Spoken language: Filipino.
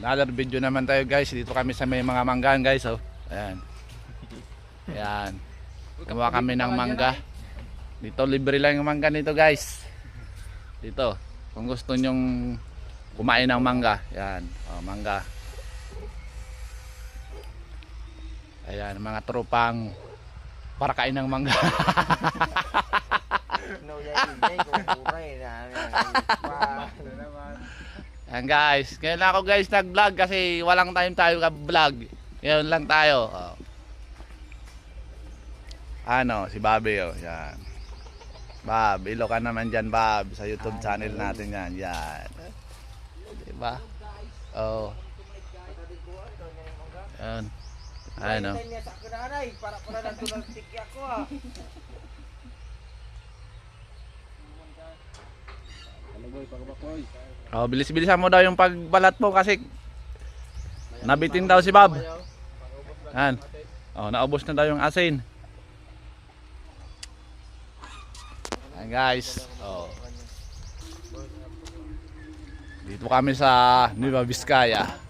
Another video naman tayo guys. Dito kami sa may mga manggaan guys. Oh. Ayan. Ayan. Gawa kami ng mangga. Dito libre lang yung mangga nito guys. Dito. Kung gusto nyong kumain ng mangga. Ayan. Oh, mangga. Ayan. Mga tropang para kain ng mangga. No, yan, ko na. Guys, ngayon lang ako guys nag-vlog kasi walang time tayo ka-vlog. Ngayon lang tayo. Oh. Ano, si Bobby oh, yan. Bob, ilo ka naman dyan Bob sa YouTube channel natin yan. Yan. Diba? Oh. Yan. Ano. para pala lang tulad tiki ako ah. Oh, bilis-bilisan mo daw yung pagbalat mo kasi nabitin daw si Bob. Yan. Oh, naubos na daw yung asin. Yan guys. Oh. Dito kami sa Nueva Vizcaya.